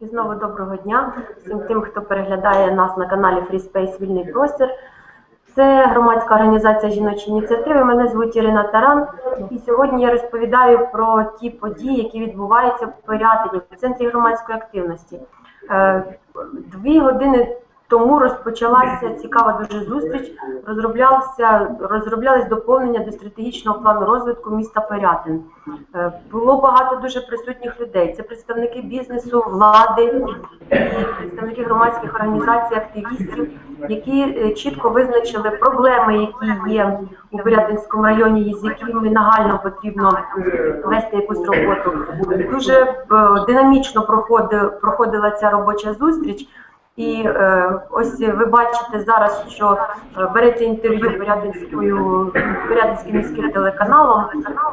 І знову доброго дня всім тим, хто переглядає нас на каналі Free Space Вільний простір. Це громадська організація жіночі ініціативи. Мене звуть Ірина Таран. І сьогодні я розповідаю про ті події, які відбуваються в Порятині в центрі громадської активності. Е, Дві години тому розпочалася цікава дуже зустріч. Розроблявся розроблялись доповнення до стратегічного плану розвитку міста Порятин. Е, Було багато дуже присутніх людей. Це представники бізнесу, влади, представники громадських організацій, активістів, які е, чітко визначили проблеми, які є у Порятинському районі, з якими нагально потрібно вести якусь роботу. Дуже е, динамічно проходила ця робоча зустріч. І е, ось ви бачите зараз, що е, берете інтерв'ю Порятинським міським телеканалом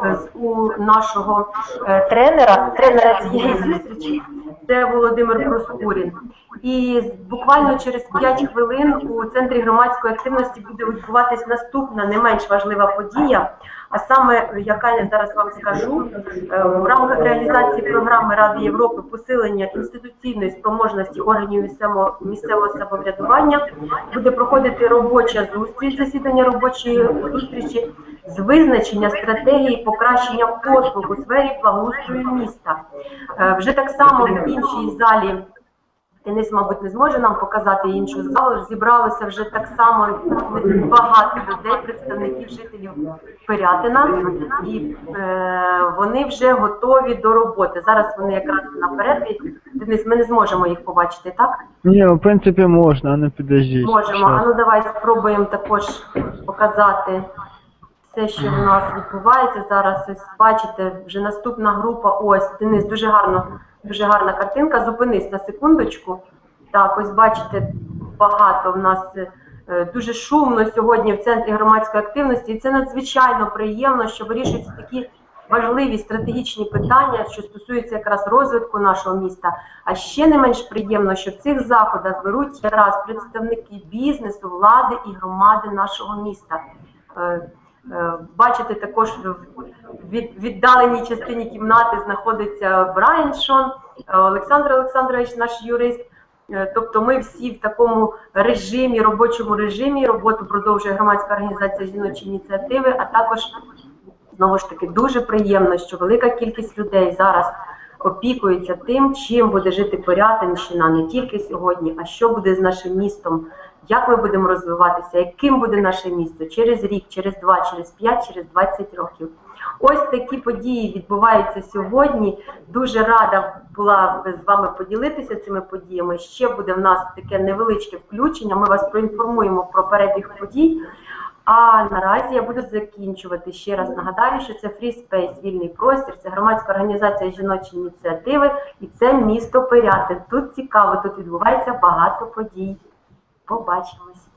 е, з- у нашого е, тренера, тренера цієї зустрічі. Це Володимир Проскурін. І буквально через 5 хвилин у центрі громадської активності буде відбуватись наступна не менш важлива подія. А саме, яка я зараз вам скажу, е, в рамках реалізації програми Ради Європи посилення інституційної спроможності органів місцевого місцевого самоврядування буде проходити робоча зустріч, засідання робочої зустрічі з визначення стратегії покращення послуг у сфері благоустрою міста. Е, Вже так само в іншій залі. Денис, мабуть, не зможе нам показати іншу залу. Зібралося вже так само багато людей, представників жителів Пирятина, і е, вони вже готові до роботи. Зараз вони якраз на перерві. Денис, ми не зможемо їх побачити, так? Ні, в принципі можна, а не підождіть. Можемо. А ну давай спробуємо також показати все, що в нас відбувається зараз. Ось бачите, вже наступна група. Ось Денис, дуже гарно, дуже гарна картинка. Зупинись на секундочку. Так, ось бачите, багато в нас е, дуже шумно сьогодні в центрі громадської активності, і це надзвичайно приємно, що вирішуються такі важливі стратегічні питання, що стосуються якраз розвитку нашого міста. А ще не менш приємно, що в цих заходах беруть якраз представники бізнесу, влади і громади нашого міста. Е, Бачите, також в від- віддаленій частині кімнати знаходиться Брайан Шон, е, Олександр Олександрович, наш юрист. Е, Тобто ми всі в такому режимі, робочому режимі роботу продовжує громадська організація жіночі ініціативи, а також знову ж таки дуже приємно, що велика кількість людей зараз опікується тим, чим буде жити Порятинщина не тільки сьогодні, а що буде з нашим містом, як ми будемо розвиватися, яким буде наше місто через рік, через два, через п'ять, через 20 років. Ось такі події відбуваються сьогодні. Дуже рада була з вами поділитися цими подіями. Ще буде в нас таке невеличке включення. Ми вас проінформуємо про перебіг подій. А наразі я буду закінчувати. Ще раз нагадаю, що це Free Space, вільний простір, це громадська організація жіночі ініціативи і це місто Пирятин. Тут цікаво, тут відбувається багато подій. Побачимось.